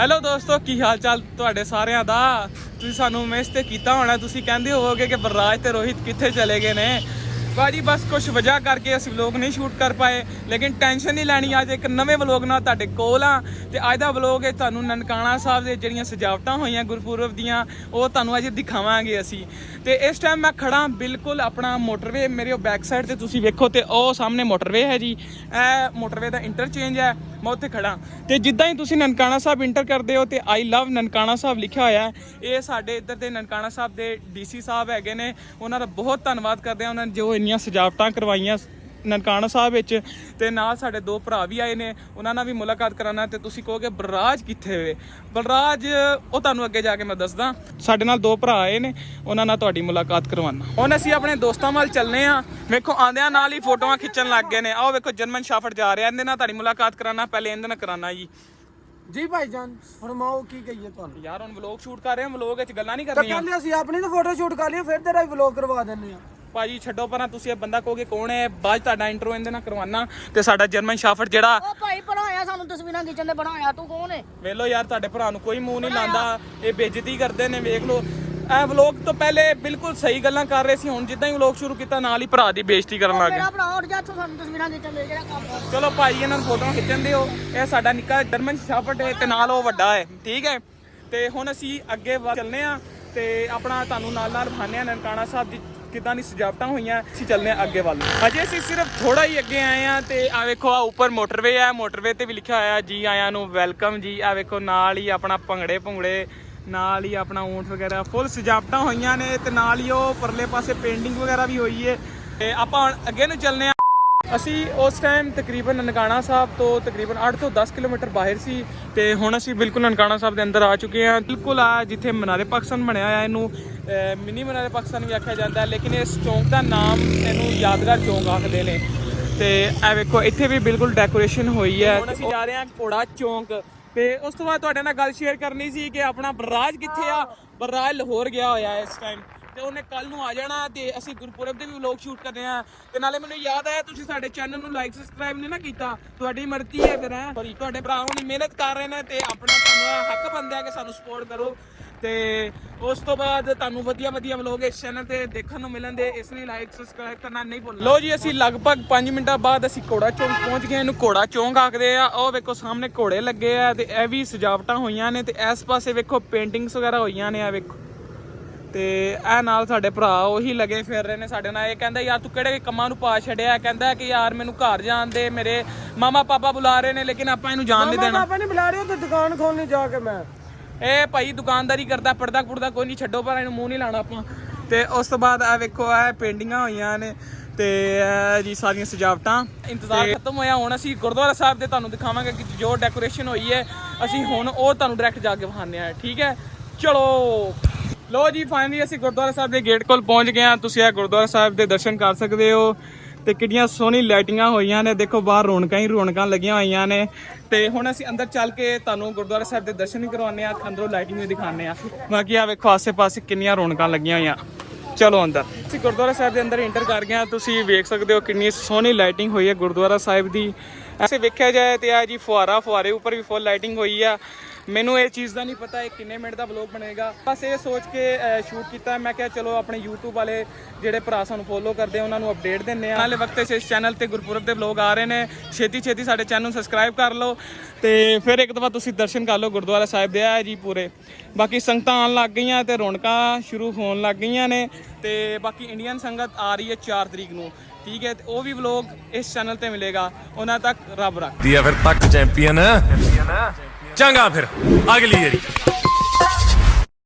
Hello ਦੋਸਤੋ, ਕੀ ਹਾਲ ਚਾਲ ਤੁਹਾਡੇ ਸਾਰਿਆਂ ਦਾ? ਤੁਸੀਂ ਸਾਨੂੰ ਮਿਸ ਤੇ ਕੀਤਾ ਹੋਣਾ, ਤੁਸੀਂ ਕਹਿੰਦੇ ਹੋਵੋਗੇ ਕਿ ਬਰਰਾਜ ਤੇ ਰੋਹਿਤ ਕਿੱਥੇ ਚਲੇ ਗਏ ਨੇ? ਬਾਜੀ ਬਸ ਕੁਝ ਵਜ੍ਹਾ ਕਰਕੇ ਅਸੀਂ ਵਲੌਗ ਨਹੀਂ ਸ਼ੂਟ ਕਰ ਪਾਏ, ਲੇਕਿਨ ਟੈਨਸ਼ਨ ਨਹੀਂ ਲੈਣੀ, ਅੱਜ ਇੱਕ ਨਵੇਂ ਵਲੌਗ ਨਾਲ ਤੁਹਾਡੇ ਕੋਲ ਆ। ਤੇ ਅੱਜ ਦਾ ਵਲੌਗ ਹੈ ਤੁਹਾਨੂੰ ਨਨਕਾਣਾ ਸਾਹਿਬ ਦੇ ਜਿਹੜੀਆਂ ਸਜਾਵਟਾਂ ਹੋਈਆਂ ਗੁਰਪੁਰਬ ਦੀਆਂ, ਉਹ ਤੁਹਾਨੂੰ ਅੱਜ ਦਿਖਾਵਾਂਗੇ ਅਸੀਂ। ਤੇ ਇਸ ਟਾਈਮ ਮੈਂ ਖੜਾ ਬਿਲਕੁਲ ਆਪਣਾ ਮੋਟਰਵੇ ਮੇਰੇ ਉਹ ਬੈਕ ਸਾਈਡ ਤੇ, ਤੁਸੀਂ ਵੇਖੋ ਤੇ ਉਹ ਸਾਹਮਣੇ ਮੋਟਰਵੇ ਹੈ ਜੀ। ਇਹ ਮੋਟਰਵੇ ਦਾ ਇੰਟਰਚੇਂਜ ਹੈ। ਮੈਂ ਉੱਥੇ ਖੜਾ ਤੇ ਜਿੱਦਾਂ ਹੀ ਤੁਸੀਂ ਨਨਕਾਣਾ ਸਾਹਿਬ ਇੰਟਰ ਕਰਦੇ ਹੋ ਤੇ ਆਈ ਲਵ ਨਨਕਾਣਾ ਸਾਹਿਬ ਲਿਖਿਆ ਹੋਇਆ ਹੈ, ਇਹ ਸਾਡੇ ਇੱਧਰ ਦੇ ਨਨਕਾਣਾ ਸਾਹਿਬ ਦੇ ਡੀਸੀ ਸਾਹਿਬ ਹੈਗੇ ਨੇ। ਉਹਨਾਂ ਦਾ ਬਹੁਤ ਧੰਨਵਾਦ ਕਰਦੇ ਆ ਉਹਨਾਂ ਨੇ ਜੋ ਇੰਨੀਆਂ ਸਜਾਵਟਾਂ ਕਰਵਾਈਆਂ ਨਨਕਾਣਾ ਸਾਹਿਬ ਵਿੱਚ ਤੇ ਨਾਲ ਸਾਡੇ ਦੋ ਭਰਾ ਵੀ ਆਏ ਨੇ। ਉਹਨਾਂ ਨਾਲ ਵੀ ਮੁਲਾਕਾਤ ਕਰਾਣਾ ਤੇ ਤੁਸੀਂ ਕਹੋਗੇ ਬਲਰਾਜ ਕਿੱਥੇ ਵੇ? ਬਲਰਾਜ ਉਹ ਤੁਹਾਨੂੰ ਅੱਗੇ ਜਾ ਕੇ ਮੈਂ ਦੱਸਦਾ। ਸਾਡੇ ਨਾਲ ਦੋ ਭਰਾ ਆਏ ਨੇ ਉਹਨਾਂ ਨਾਲ ਤੁਹਾਡੀ ਮੁਲਾਕਾਤ ਕਰਵਾਉਣਾ। ਹੁਣ ਅਸੀਂ ਆਪਣੇ ਦੋਸਤਾਂ ਵੱਲ ਚੱਲਨੇ ਆ। ਵੇਖੋ ਆਂਦਿਆਂ ਨਾਲ ਹੀ ਫੋਟੋਆਂ ਖਿੱਚਣ ਲੱਗ ਗਏ ਨੇ। ਆਓ ਵੇਖੋ ਜਰਮਨ ਸ਼ਾਫਟ ਜਾ ਰਿਹਾ। ਇਹਦੇ ਨਾਲ ਤੁਹਾਡੀ ਮੁਲਾਕਾਤ ਕਰਾਣਾ ਪਹਿਲੇ ਇਹਦੇ ਨਾਲ ਕਰਾਣਾ ਜੀ। ਜੀ ਭਾਈਜਾਨ ਫਰਮਾਓ ਕੀ ਕਹੀਏ ਤੁਹਾਨੂੰ? ਯਾਰ ਹੁਣ ਵਲੌਗ ਸ਼ੂਟ ਕਰ ਰਹੇ ਹਾਂ ਵਲੌਗ ਵਿੱਚ ਗੱਲਾਂ ਨਹੀਂ ਤਾਂ ਕਰਨੀਆਂ। ਪਹਿਲੇ ਅਸੀਂ ਆਪਣੀ ਤਾਂ ਫੋਟੋ ਸ਼ੂਟ ਕਰ ਲਈ ਫਿਰ ਤੇਰਾ ਵੀ ਵਲੌਗ ਕਰਵਾ ਦਿੰਨੇ ਆ। ਭਾਜੀ ਛੱਡੋ ਪਰਾਂ ਤੁਸੀਂ ਇਹ ਬੰਦਾ ਕਹੋਗੇ ਕੌਣ ਹੈ? ਬਾਅਦ 'ਚ ਤੁਹਾਡਾ ਇੰਟਰੋ ਇਹਦੇ ਨਾਲ ਕਰਵਾਉਣਾ ਤੇ ਸਾਡਾ ਜਰਮਨ ਸ਼ਾਫਟ ਜਿਹੜਾ ਉਹ ਭਾਈ ਬਣਾਇਆ ਸਾਨੂੰ ਤਸਵੀਰਾਂ ਖਿੱਚਣ ਦੇ ਬਣਾਇਆ ਤੂੰ ਕੌਣ ਹੈ? ਵੇਲੋ ਯਾਰ ਤੁਹਾਡੇ ਭਰਾ ਨੂੰ ਕੋਈ ਮੂੰਹ ਨਹੀਂ ਲਾਂਦਾ ਇਹ ਬੇਇੱਜ਼ਤੀ ਕਰਦੇ ਨੇ ਵੇਖ ਲਓ। ਇਹ ਵਲੌਗ ਤੋਂ ਪਹਿਲੇ ਬਿਲਕੁਲ ਸਹੀ ਗੱਲਾਂ ਕਰ ਰਹੇ ਸੀ ਹੁਣ ਜਿੱਦਾਂ ਹੀ ਵਲੌਗ ਸ਼ੁਰੂ ਕੀਤਾ ਨਾਲ ਹੀ ਭਰਾ ਦੀ ਬੇਇੱਜ਼ਤੀ ਕਰਨ ਲੱਗ ਗਏ। ਮੇਰਾ ਭਰਾ ਉੱਠ ਜਾ ਤੂੰ ਸਾਨੂੰ ਤਸਵੀਰਾਂ ਖਿੱਚਣ ਦੇ ਜਿਹੜਾ ਕੰਮ ਚਲੋ ਭਾਈ ਇਹਨਾਂ ਨੂੰ ਫੋਟੋਆਂ ਖਿੱਚਣ ਦਿਓ। ਇਹ ਸਾਡਾ ਨਿੱਕਾ ਜਰਮਨ ਸ਼ਾਫਟ ਹੈ ਤੇ ਨਾਲ ਉਹ ਵੱਡਾ ਹੈ ਠੀਕ ਹੈ? ਤੇ ਹੁਣ ਅਸੀਂ ਅੱਗੇ ਵੱਲ ਚੱਲਨੇ ਆ ਤੇ ਆਪਣਾ ਤੁਹਾਨੂੰ ਨਾਲ ਨਾਲ ਵਿਖਾਉਂਦੇ ਆ ਨਨਕਾਣਾ ਸਾਹਿਬ ਦੀ ਕਿਦਾਂ ਦੀ ਸਜਾਵਟਾਂ ਹੋਈਆਂ, ਅਸੀਂ ਚੱਲਦੇ ਆ ਅੱਗੇ ਵੱਲ। ਅਜੇ ਅਸੀਂ ਸਿਰਫ ਥੋੜਾ ਹੀ ਅੱਗੇ ਆਏ ਆ ਤੇ ਆ ਵੇਖੋ ਆ ਉੱਪਰ ਮੋਟਰਵੇ ਆ। ਮੋਟਰਵੇ ਤੇ ਵੀ ਲਿਖਿਆ ਹੋਇਆ ਜੀ ਆਇਆਂ ਨੂੰ, ਵੈਲਕਮ ਜੀ। ਆ ਵੇਖੋ, ਨਾਲ ਹੀ ਆਪਣਾ ਭੰਗੜੇ ਭੁੰਗੜੇ, ਨਾਲ ਹੀ ਆਪਣਾ ਊਂਠ ਵਗੈਰਾ। ਫੁੱਲ ਸਜਾਵਟਾਂ ਹੋਈਆਂ ਨੇ ਤੇ ਨਾਲ ਹੀ ਉਹ ਪਰਲੇ ਪਾਸੇ ਪੇਂਟਿੰਗ ਵਗੈਰਾ ਵੀ ਹੋਈ ਹੈ ਤੇ ਆਪਾਂ ਅੱਗੇ ਨੂੰ ਚੱਲਨੇ ਆ ਅਸੀਂ ਉਸ ਟਾਈਮ ਤਕਰੀਬਨ ਨਨਕਾਣਾ ਸਾਹਿਬ ਤੋਂ ਤਕਰੀਬਨ 8 ਤੋਂ 10 ਕਿਲੋਮੀਟਰ ਬਾਹਰ ਸੀ ਤੇ ਹੁਣ ਅਸੀਂ ਬਿਲਕੁਲ ਨਨਕਾਣਾ ਸਾਹਿਬ ਦੇ ਅੰਦਰ ਆ ਚੁੱਕੇ ਹਾਂ। ਬਿਲਕੁਲ ਆ ਜਿੱਥੇ ਮਨਾਰੇ ਪਾਕਿਸਤਾਨ ਬਣਿਆ ਹੋਇਆ ਇਹਨੂੰ ਮਿਨੀ ਮਨਾਰੇ ਪਾਕਿਸਤਾਨ ਵੀ ਆਖਿਆ ਜਾਂਦਾ ਲੇਕਿਨ ਇਸ ਚੌਂਕ ਦਾ ਨਾਮ ਇਹਨੂੰ ਯਾਦਗਾਰ ਚੌਂਕ ਆਖਦੇ ਨੇ। ਤੇ ਇਹ ਵੇਖੋ ਇੱਥੇ ਵੀ ਬਿਲਕੁਲ ਡੈਕੋਰੇਸ਼ਨ ਹੋਈ ਹੈ। ਹੁਣ ਅਸੀਂ ਜਾ ਰਹੇ ਹਾਂ ਘੋੜਾ ਚੌਂਕ। ਤੇ ਉਸ ਤੋਂ ਬਾਅਦ ਤੁਹਾਡੇ ਨਾਲ ਗੱਲ ਸ਼ੇਅਰ ਕਰਨੀ ਸੀ ਕਿ ਆਪਣਾ ਬਰਰਾਜ ਕਿੱਥੇ ਆ? ਬਰਰਾਜ ਲਾਹੌਰ ਗਿਆ ਹੋਇਆ ਇਸ ਟਾਈਮ ਤੇ ਉਹਨੇ ਕੱਲ ਨੂੰ ਆ ਜਾਣਾ ਤੇ ਅਸੀਂ ਗੁਰਪੁਰਬ ਦੇ ਵੀ ਵਲੌਗ ਸ਼ੂਟ ਕਰਨੇ ਆ ਤੇ ਨਾਲੇ ਮੈਨੂੰ ਯਾਦ ਆਇਆ ਤੁਸੀਂ ਸਾਡੇ ਚੈਨਲ ਨੂੰ ਲਾਈਕ ਸਬਸਕ੍ਰਾਈਬ ਨਹੀਂ ਨਾ ਕੀਤਾ। ਤੁਹਾਡੀ ਮਰਜ਼ੀ ਹੈ ਫਿਰ ਹੈ। ਤੁਹਾਡੇ ਭਰਾ ਹੁਣ ਮਿਹਨਤ ਕਰ ਰਹੇ ਨੇ ਤੇ ਆਪਣਾ ਤੁਹਾਨੂੰ ਹੱਕ ਬਣਦਾ ਹੈ ਕਿ ਸਾਨੂੰ ਸਪੋਰਟ ਕਰੋ। ਤੇ ਉਸ ਤੋਂ ਬਾਅਦ ਤੁਹਾਨੂੰ ਵਧੀਆ ਵਧੀਆ ਵਲੌਗ ਇਸ ਚੈਨਲ ਤੇ ਦੇਖਣ ਨੂੰ ਮਿਲਣਗੇ ਇਸ ਲਈ ਲਾਈਕ ਸਬਸਕ੍ਰਾਈਬ ਕਰਨਾ ਨਹੀਂ ਭੁੱਲਣਾ। ਲੋ ਜੀ ਅਸੀਂ ਲਗਭਗ 5 ਮਿੰਟਾਂ ਬਾਅਦ ਅਸੀਂ ਘੋੜਾ ਚੌਂਕ ਪਹੁੰਚ ਗਏ। ਇਹਨੂੰ ਘੋੜਾ ਚੌਂਕ ਆਖਦੇ ਆ। ਉਹ ਵੇਖੋ ਸਾਹਮਣੇ ਘੋੜੇ ਲੱਗੇ ਆ ਤੇ ਇਹ ਵੀ ਸਜਾਵਟਾਂ ਹੋਈਆਂ ਨੇ ਤੇ ਇਸ ਪਾਸੇ ਵੇਖੋ ਪੇਂਟਿੰਗਸ ਵਗੈਰਾ ਹੋਈਆਂ ਨੇ ਆ ਵੇਖੋ। ਤੇ ਇਹ ਨਾਲ ਸਾਡੇ ਭਰਾ ਉਹੀ ਲੱਗੇ ਫਿਰ ਰਹੇ ਨੇ ਸਾਡੇ ਨਾਲ। ਇਹ ਕਹਿੰਦਾ ਯਾਰ ਤੂੰ ਕਿਹੜੇ ਕੰਮਾਂ ਨੂੰ ਪਾ ਛੱਡਿਆ? ਕਹਿੰਦਾ ਕਿ ਯਾਰ ਮੈਨੂੰ ਘਰ ਜਾਣ ਦੇ ਮੇਰੇ ਮਾਮਾ ਪਾਪਾ ਬੁਲਾ ਰਹੇ ਨੇ ਲੇਕਿਨ ਆਪਾਂ ਇਹਨੂੰ ਜਾਣ ਨਹੀਂ ਮਾਮਾ ਦੇਣਾ। ਪਾਪਾ ਨਹੀਂ ਬੁਲਾ ਰਹੇ ਤੇ ਦੁਕਾਨ ਖੋਲਣੀ ਜਾ ਕੇ ਮੈਂ। ਇਹ ਭਾਈ ਦੁਕਾਨਦਾਰੀ ਕਰਦਾ ਪਰਦਾ ਪੁਰਦਾ ਕੋਈ ਨਹੀਂ ਛੱਡੋ ਪਰ ਇਹਨੂੰ ਮੂੰਹ ਨਹੀਂ ਲਾਣਾ ਆਪਾਂ। ਤੇ ਉਸ ਤੋਂ ਬਾਅਦ ਆ ਵੇਖੋ ਇਹ ਪੇਂਟਿੰਗਾਂ ਹੋਈਆਂ ਨੇ ਤੇ ਇਹ ਜੀ ਸਾਰੀਆਂ ਸਜਾਵਟਾਂ। ਇੰਤਜ਼ਾਰ ਖਤਮ ਹੋਇਆ ਹੁਣ ਅਸੀਂ ਗੁਰਦੁਆਰਾ ਸਾਹਿਬ ਦੇ ਤੁਹਾਨੂੰ ਦਿਖਾਵਾਂਗੇ ਕਿ ਜੋ ਡੈਕੋਰੇਸ਼ਨ ਹੋਈ ਹੈ ਅਸੀਂ ਹੁਣ ਉਹ ਤੁਹਾਨੂੰ ਡਾਇਰੈਕਟ ਜਾ ਕੇ ਵਿਖਾਉਂਦੇ ਆ ਠੀਕ ਹੈ? ਚਲੋ। ਲੋ ਜੀ ਫਾਈਨਲੀ ਅਸੀਂ ਗੁਰਦੁਆਰਾ ਸਾਹਿਬ ਦੇ ਗੇਟ ਕੋਲ ਪਹੁੰਚ ਗਏ ਹਾਂ। ਤੁਸੀਂ ਇਹ ਗੁਰਦੁਆਰਾ ਸਾਹਿਬ ਦੇ ਦਰਸ਼ਨ ਕਰ ਸਕਦੇ ਹੋ। ਤੇ ਕਿੰਨੀਆਂ ਸੋਹਣੀ ਲਾਈਟਿੰਗਾਂ ਹੋਈਆਂ ਨੇ। ਦੇਖੋ, ਬਾਹਰ ਰੌਣਕਾਂ ਹੀ ਰੌਣਕਾਂ ਲੱਗੀਆਂ ਹੋਈਆਂ ਨੇ। ਤੇ ਹੁਣ ਅਸੀਂ ਅੰਦਰ ਚੱਲ ਕੇ ਤੁਹਾਨੂੰ ਗੁਰਦੁਆਰਾ ਸਾਹਿਬ ਦੇ ਦਰਸ਼ਨ ਵੀ ਕਰਵਾਉਂਦੇ ਆ ਅੰਦਰੋਂ ਲਾਈਟਿੰਗ ਵੀ ਦਿਖਾਉਂਦੇ ਆ ਬਾਕੀ ਆ ਵੇਖੋ, ਆਸੇ-ਪਾਸੇ ਕਿੰਨੀਆਂ ਰੌਣਕਾਂ ਲੱਗੀਆਂ ਹੋਈਆਂ। ਚਲੋ ਅੰਦਰ। ਅਸੀਂ ਗੁਰਦੁਆਰਾ ਸਾਹਿਬ ਦੇ ਅੰਦਰ ਇੰਟਰ ਕਰ ਗਏ ਹਾਂ। ਤੁਸੀਂ ਵੇਖ ਸਕਦੇ ਹੋ ਕਿੰਨੀ ਸੋਹਣੀ ਲਾਈਟਿੰਗ ਹੋਈ ਹੈ ਗੁਰਦੁਆਰਾ ਸਾਹਿਬ ਦੀ। ਐਸੇ ਵੇਖਿਆ ਜਾਏ ਤੇ ਆ ਜੀ ਫੁਆਰਾ ਫੁਆਰੇ ਉੱਪਰ ਵੀ ਫੁੱਲ ਲਾਈਟਿੰਗ ਹੋਈ ਆ। ਮੈਨੂੰ ਇਹ ਚੀਜ਼ ਦਾ ਨਹੀਂ ਪਤਾ ਇਹ ਕਿੰਨੇ ਮਿੰਟ ਦਾ ਵਲੌਗ ਬਣੇਗਾ। ਬਸ ਇਹ ਸੋਚ ਕੇ ਸ਼ੂਟ ਕੀਤਾ। ਮੈਂ ਕਿਹਾ, ਚਲੋ, ਆਪਣੇ YouTube ਵਾਲੇ ਜਿਹੜੇ ਭਰਾ ਸਾਨੂੰ ਫੋਲੋ ਕਰਦੇ, ਉਹਨਾਂ ਨੂੰ ਅਪਡੇਟ ਦਿੰਨੇ ਆ ਨਾਲੇ ਵਕਤ ਇਸ ਚੈਨਲ ਤੇ ਗੁਰਪੁਰਬ ਦੇ ਵਲੌਗ ਆ ਰਹੇ ਨੇ। ਛੇਤੀ ਛੇਤੀ ਸਾਡੇ ਚੈਨਲ ਨੂੰ ਸਬਸਕ੍ਰਾਈਬ ਕਰ ਲਓ। ਤੇ ਫਿਰ ਇੱਕ ਦਫਾ ਤੁਸੀਂ ਦਰਸ਼ਨ ਕਰ ਲਓ ਗੁਰਦੁਆਰਾ ਸਾਹਿਬ ਦੇ ਆ ਜੀ ਪੂਰੇ। ਬਾਕੀ ਸੰਗਤਾਂ ਆਉਣ ਲੱਗ ਗਈਆਂ ਤੇ ਰੌਣਕਾਂ ਸ਼ੁਰੂ ਹੋਣ ਲੱਗ ਗਈਆਂ ਨੇ। ਤੇ ਬਾਕੀ ਇੰਡੀਅਨ ਸੰਗਤ ਆ ਰਹੀ ਹੈ 4 ਤਰੀਕ ਨੂੰ। ਠੀਕ ਹੈ, ਤੇ ਉਹ ਵੀ ਵਲੌਗ ਇਸ ਚੈਨਲ ਤੇ ਮਿਲੇਗਾ। ਉਹਨਾਂ ਤੱਕ ਰੱਬ ਰੱਖ। ਦੀ ਫਿਰ ਤੱਕ ਚੈਂਪੀਅਨ ਚੰਗਾ ਫਿਰ, ਅਗਲੀ ਜਿਹੜੀ